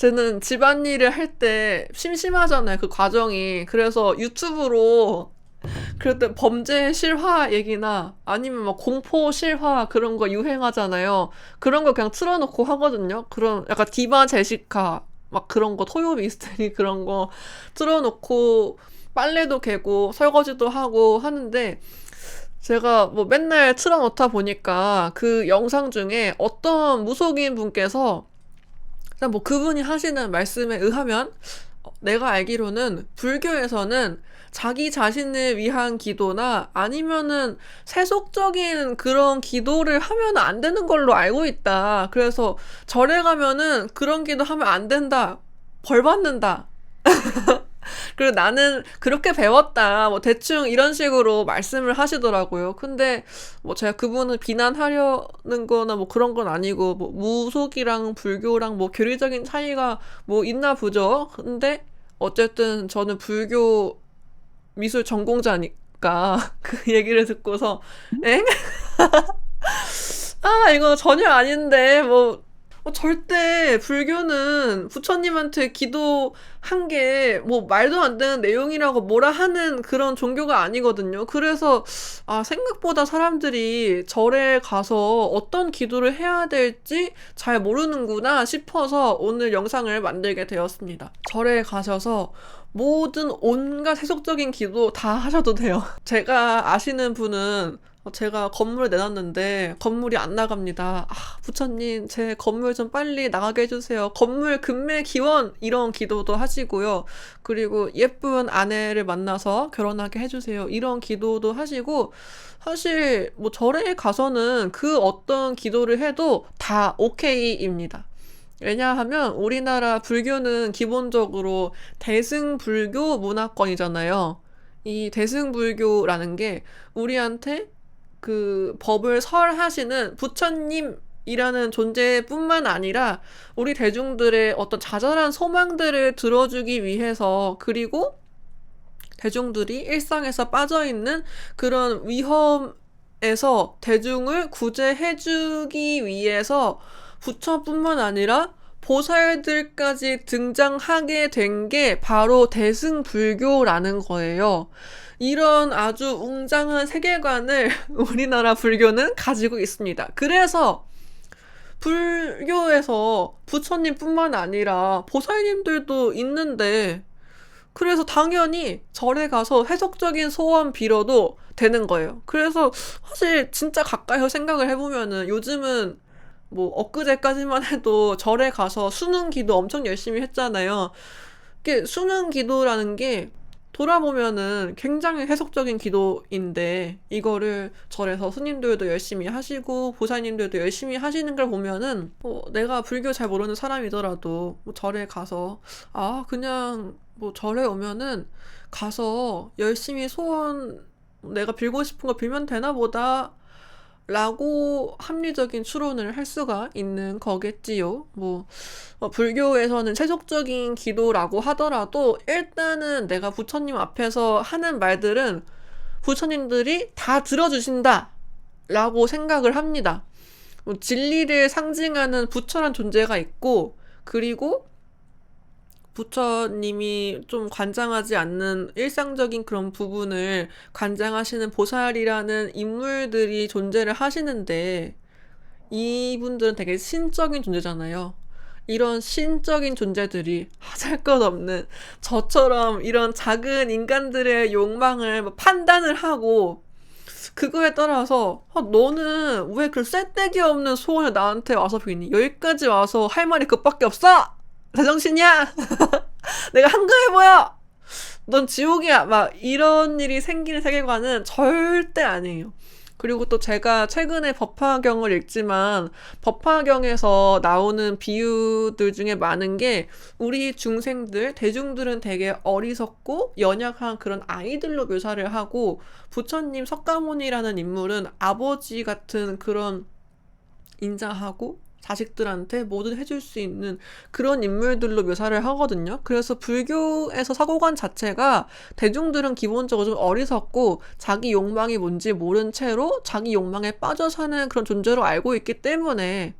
쟤는 집안일을 할 때 심심하잖아요. 그 과정이. 그래서 유튜브로 그럴 때 범죄 실화 얘기나 아니면 막 공포 실화 그런 거 유행하잖아요. 그런 거 그냥 틀어놓고 하거든요. 그런 약간 디바 제시카 막 그런 거 토요 미스테리 그런 거 틀어놓고 빨래도 개고 설거지도 하고 하는데 제가 뭐 맨날 틀어놓다 보니까 그 영상 중에 어떤 무속인 분께서 그냥 뭐 그분이 하시는 말씀에 의하면 어, 내가 알기로는 불교에서는 자기 자신을 위한 기도나 아니면은 세속적인 그런 기도를 하면 안 되는 걸로 알고 있다. 그래서 절에 가면은 그런 기도 하면 안 된다. 벌 받는다. 그리고 나는 그렇게 배웠다. 뭐 대충 이런 식으로 말씀을 하시더라고요. 근데 뭐 제가 그분을 비난하려는 거나 뭐 그런 건 아니고 뭐 무속이랑 불교랑 뭐 교리적인 차이가 뭐 있나 보죠. 근데 어쨌든 저는 불교 미술 전공자니까 그 얘기를 듣고서 엥? 아 이거 전혀 아닌데 뭐 어, 절대 불교는 부처님한테 기도한 게 뭐 말도 안 되는 내용이라고 뭐라 하는 그런 종교가 아니거든요. 그래서 아 생각보다 사람들이 절에 가서 어떤 기도를 해야 될지 잘 모르는구나 싶어서 오늘 영상을 만들게 되었습니다. 절에 가셔서 모든 온갖 세속적인 기도 다 하셔도 돼요. 제가 아시는 분은 제가 건물을 내놨는데 건물이 안 나갑니다. 아, 부처님, 제 건물 좀 빨리 나가게 해주세요. 건물 금매 기원 이런 기도도 하시고요. 그리고 예쁜 아내를 만나서 결혼하게 해주세요. 이런 기도도 하시고 사실 뭐 절에 가서는 그 어떤 기도를 해도 다 오케이입니다. 왜냐하면 우리나라 불교는 기본적으로 대승불교 문화권이잖아요. 이 대승불교라는 게 우리한테 그 법을 설하시는 부처님 이라는 존재뿐만 아니라 우리 대중들의 어떤 자잘한 소망들을 들어주기 위해서 그리고 대중들이 일상에서 빠져 있는 그런 위험에서 대중을 구제해주기 위해서 부처뿐만 아니라 보살들까지 등장하게 된 게 바로 대승불교라는 거예요. 이런 아주 웅장한 세계관을 우리나라 불교는 가지고 있습니다. 그래서 불교에서 부처님뿐만 아니라 보살님들도 있는데 그래서 당연히 절에 가서 해석적인 소원 빌어도 되는 거예요. 그래서 사실 진짜 가까이서 생각을 해보면은 요즘은 뭐 엊그제까지만 해도 절에 가서 수능 기도 엄청 열심히 했잖아요. 이게 수능 기도라는 게 돌아보면은 굉장히 해석적인 기도인데 이거를 절에서 스님들도 열심히 하시고 보살님들도 열심히 하시는 걸 보면은 뭐 내가 불교 잘 모르는 사람이더라도 뭐 절에 가서 아 그냥 뭐 절에 오면은 가서 열심히 소원 내가 빌고 싶은 거 빌면 되나 보다 라고 합리적인 추론을 할 수가 있는 거겠지요. 뭐, 어, 불교에서는 세속적인 기도라고 하더라도 일단은 내가 부처님 앞에서 하는 말들은 부처님들이 다 들어주신다. 라고 생각을 합니다. 뭐 진리를 상징하는 부처란 존재가 있고, 그리고 부처님이 좀 관장하지 않는 일상적인 그런 부분을 관장하시는 보살이라는 인물들이 존재를 하시는데 이분들은 되게 신적인 존재잖아요. 이런 신적인 존재들이 하잘 것 없는 저처럼 이런 작은 인간들의 욕망을 뭐 판단을 하고 그거에 따라서 아, 너는 왜그 쇳데기 없는 소원을 나한테 와서 비니? 여기까지 와서 할 말이 그밖에 없어! 제정신이야? 내가 한가해 보여! 넌 지옥이야! 막 이런 일이 생기는 세계관은 절대 아니에요. 그리고 또 제가 최근에 법화경을 읽지만 법화경에서 나오는 비유들 중에 많은 게 우리 중생들, 대중들은 되게 어리석고 연약한 그런 아이들로 묘사를 하고 부처님 석가모니라는 인물은 아버지 같은 그런 인자하고 자식들한테 뭐든 해줄 수 있는 그런 인물들로 묘사를 하거든요. 그래서 불교에서 사고관 자체가 대중들은 기본적으로 좀 어리석고 자기 욕망이 뭔지 모른 채로 자기 욕망에 빠져 사는 그런 존재로 알고 있기 때문에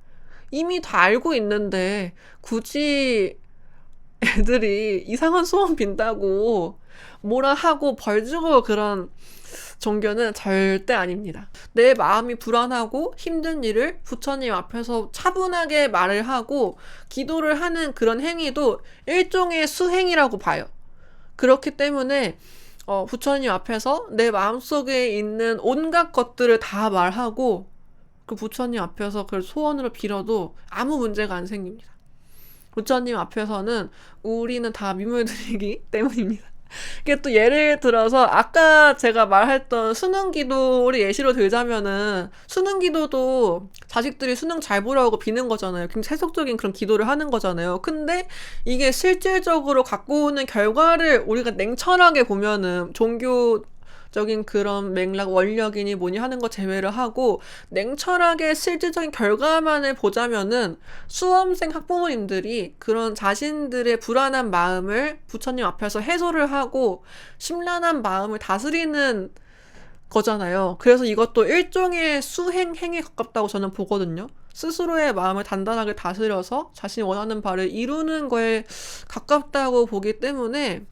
이미 다 알고 있는데 굳이 애들이 이상한 소원 빈다고 뭐라 하고 벌 주고 그런 종교는 절대 아닙니다. 내 마음이 불안하고 힘든 일을 부처님 앞에서 차분하게 말을 하고 기도를 하는 그런 행위도 일종의 수행이라고 봐요. 그렇기 때문에 어, 부처님 앞에서 내 마음속에 있는 온갖 것들을 다 말하고 그 부처님 앞에서 그 소원으로 빌어도 아무 문제가 안 생깁니다. 부처님 앞에서는 우리는 다 미물들이기 때문입니다. 이게 또 예를 들어서 아까 제가 말했던 수능 기도를 예시로 들자면은 수능 기도도 자식들이 수능 잘 보라고 비는 거잖아요. 굉장히 세속적인 그런 기도를 하는 거잖아요. 근데 이게 실질적으로 갖고 오는 결과를 우리가 냉철하게 보면은 종교 적인 그런 맥락 원력이니 뭐니 하는 거 제외를 하고 냉철하게 실질적인 결과만을 보자면은 수험생 학부모님들이 그런 자신들의 불안한 마음을 부처님 앞에서 해소를 하고 심란한 마음을 다스리는 거잖아요. 그래서 이것도 일종의 수행 행에 가깝다고 저는 보거든요. 스스로의 마음을 단단하게 다스려서 자신이 원하는 바를 이루는 거에 가깝다고 보기 때문에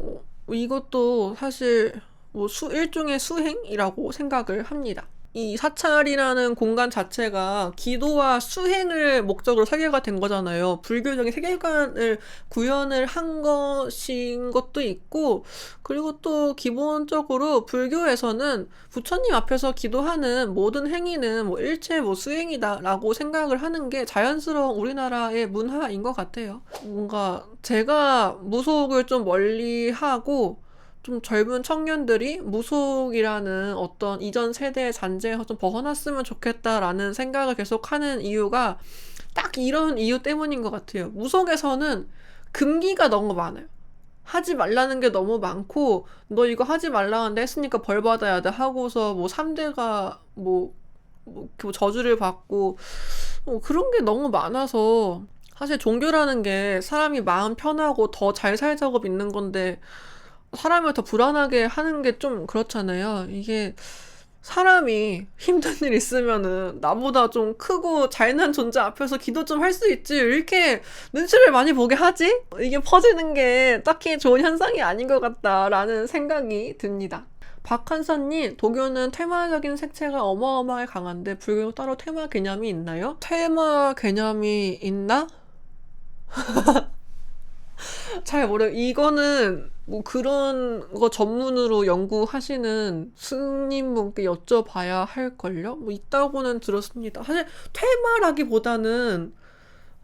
어, 이것도 사실 뭐 수, 일종의 수행이라고 생각을 합니다. 이 사찰이라는 공간 자체가 기도와 수행을 목적으로 설계가 된 거잖아요. 불교적인 세계관을 구현을 한 것인 것도 있고, 그리고 또 기본적으로 불교에서는 부처님 앞에서 기도하는 모든 행위는 뭐 일체 뭐 수행이다라고 생각을 하는 게 자연스러운 우리나라의 문화인 것 같아요. 뭔가 제가 무속을 좀 멀리 하고, 좀 젊은 청년들이 무속이라는 어떤 이전 세대의 잔재에서 좀 벗어났으면 좋겠다라는 생각을 계속 하는 이유가 딱 이런 이유 때문인 것 같아요. 무속에서는 금기가 너무 많아요. 하지 말라는 게 너무 많고, 너 이거 하지 말라는데 했으니까 벌 받아야 돼 하고서 뭐 3대가 뭐, 뭐, 뭐 저주를 받고, 뭐 그런 게 너무 많아서, 사실 종교라는 게 사람이 마음 편하고 더 잘 살자고 믿는 건데, 사람을 더 불안하게 하는 게 좀 그렇잖아요. 이게 사람이 힘든 일 있으면은 나보다 좀 크고 잘난 존재 앞에서 기도 좀 할 수 있지. 이렇게 눈치를 많이 보게 하지? 이게 퍼지는 게 딱히 좋은 현상이 아닌 것 같다라는 생각이 듭니다. 박한선님, 도교는 테마적인 색채가 어마어마하게 강한데 불교는 따로 테마 개념이 있나요? 테마 개념이 있나? 잘 모르. 이거는 뭐 그런 거 전문으로 연구하시는 스님분께 여쭤봐야 할 걸요? 뭐 있다고는 들었습니다. 사실 퇴마라기보다는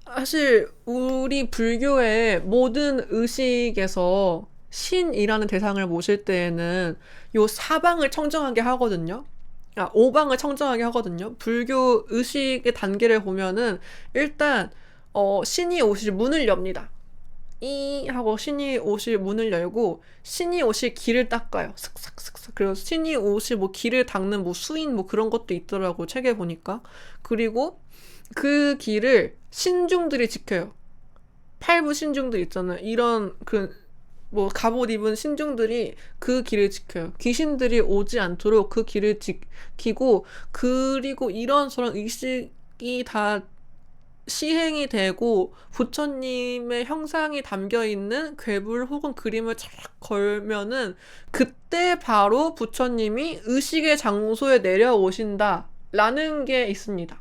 사실 우리 불교의 모든 의식에서 신이라는 대상을 모실 때에는 요 사방을 청정하게 하거든요. 아, 오방을 청정하게 하거든요. 불교 의식의 단계를 보면은 일단 어, 신이 오실 문을 엽니다. 이 하고 신이 오실 문을 열고 신이 오실 길을 닦아요. 슥슥슥슥. 그리고 신이 오실 뭐 길을 닦는 뭐 수인 뭐 그런 것도 있더라고 책에 보니까. 그리고 그 길을 신중들이 지켜요. 팔부 신중들 있잖아요. 이런 그 뭐 갑옷 입은 신중들이 그 길을 지켜요. 귀신들이 오지 않도록 그 길을 지키고 그리고 이런 저런 의식이 다 시행이 되고 부처님의 형상이 담겨 있는 괴물 혹은 그림을 쫙 걸면은 그때 바로 부처님이 의식의 장소에 내려오신다 라는 게 있습니다.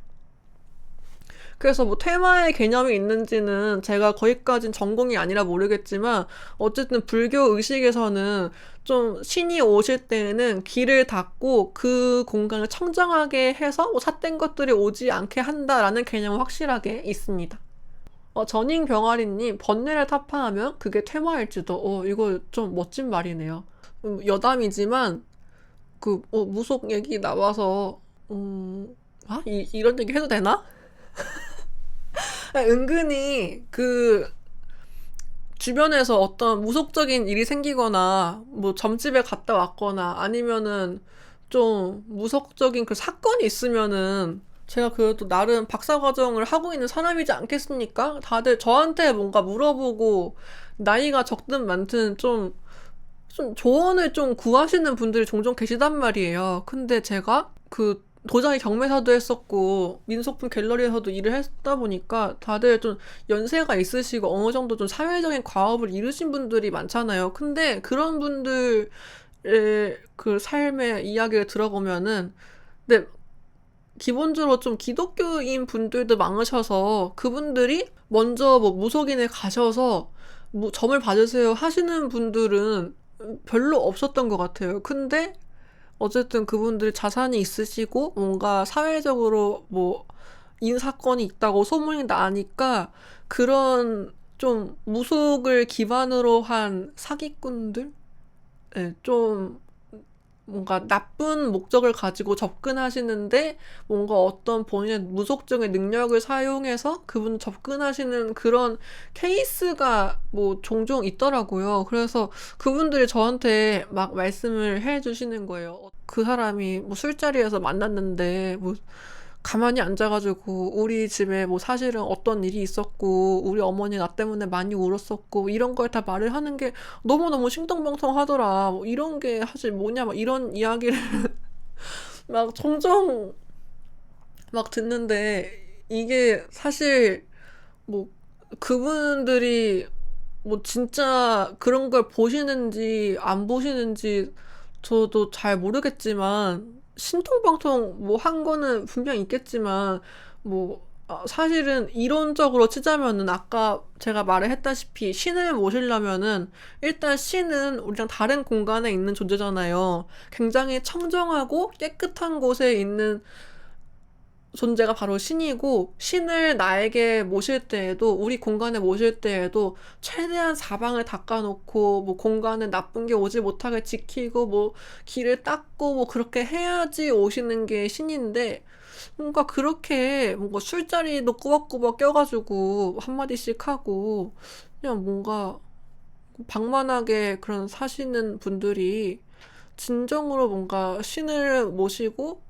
그래서 뭐 테마의 개념이 있는지는 제가 거기까진 전공이 아니라 모르겠지만 어쨌든 불교 의식에서는 좀 신이 오실 때는 길을 닫고 그 공간을 청정하게 해서 뭐 삿된 것들이 오지 않게 한다라는 개념은 확실하게 있습니다. 어, 전인 병아리님 번뇌를 타파하면 그게 퇴마일지도 어 이거 좀 멋진 말이네요. 음, 여담이지만 그 어, 무속 얘기 나와서 음, 아 이, 이런 얘기 해도 되나? 은근히 그 주변에서 어떤 무속적인 일이 생기거나 뭐 점집에 갔다 왔거나 아니면은 좀 무속적인 그 사건이 있으면은 제가 그래도 나름 박사 과정을 하고 있는 사람이지 않겠습니까? 다들 저한테 뭔가 물어보고 나이가 적든 많든 좀, 좀 조언을 좀 구하시는 분들이 종종 계시단 말이에요. 근데 제가 그 도자기 경매사도 했었고 민속품 갤러리에서도 일을 했다 보니까 다들 좀 연세가 있으시고 어느 정도 좀 사회적인 과업을 이루신 분들이 많잖아요. 근데 그런 분들의 그 삶의 이야기를 들어보면은 근데 기본적으로 좀 기독교인 분들도 많으셔서 그분들이 먼저 뭐 무속인에 가셔서 뭐 점을 봐주세요 하시는 분들은 별로 없었던 것 같아요. 근데 어쨌든 그분들이 자산이 있으시고 뭔가 사회적으로 뭐 인사건이 있다고 소문이 나니까 그런 좀 무속을 기반으로 한 사기꾼들? 예, 좀 뭔가 나쁜 목적을 가지고 접근하시는데 뭔가 어떤 본인의 무속적인 능력을 사용해서 그분 접근하시는 그런 케이스가 뭐 종종 있더라고요. 그래서 그분들이 저한테 막 말씀을 해 주시는 거예요. 그 사람이 뭐 술자리에서 만났는데 뭐 가만히 앉아가지고 우리 집에 뭐 사실은 어떤 일이 있었고 우리 어머니 나 때문에 많이 울었었고 이런 걸 다 말을 하는 게 너무너무 신동방송하더라. 뭐 이런 게 사실 뭐냐 막 이런 이야기를 막 종종 막 듣는데 이게 사실 뭐 그분들이 뭐 진짜 그런 걸 보시는지 안 보시는지 저도 잘 모르겠지만 신통방통 뭐 한 거는 분명 있겠지만 뭐 어, 사실은 이론적으로 치자면은 아까 제가 말을 했다시피 신을 모시려면은 일단 신은 우리랑 다른 공간에 있는 존재잖아요. 굉장히 청정하고 깨끗한 곳에 있는 존재가 바로 신이고 신을 나에게 모실 때에도 우리 공간에 모실 때에도 최대한 사방을 닦아놓고 뭐 공간에 나쁜 게 오지 못하게 지키고 뭐 길을 닦고 뭐 그렇게 해야지 오시는 게 신인데 뭔가 그렇게 뭔가 술자리도 꾸벅꾸벅 껴가지고 한마디씩 하고 그냥 뭔가 방만하게 그런 사시는 분들이 진정으로 뭔가 신을 모시고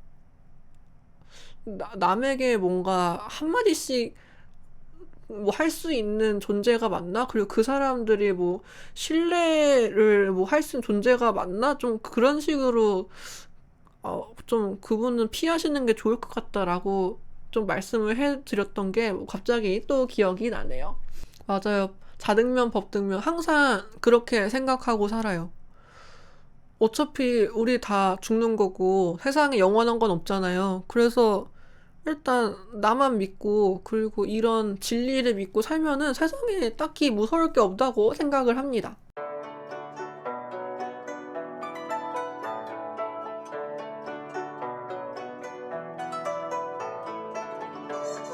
나, 남에게 뭔가 한마디씩 뭐 할 수 있는 존재가 맞나? 그리고 그 사람들이 뭐 신뢰를 뭐 할 수 있는 존재가 맞나? 좀 그런 식으로 어, 좀 그분은 피하시는 게 좋을 것 같다라고 좀 말씀을 해드렸던 게 갑자기 또 기억이 나네요. 맞아요. 자등면 법등면 항상 그렇게 생각하고 살아요. 어차피 우리 다 죽는 거고 세상에 영원한 건 없잖아요. 그래서 일단 나만 믿고 그리고 이런 진리를 믿고 살면은 세상에 딱히 무서울 게 없다고 생각을 합니다.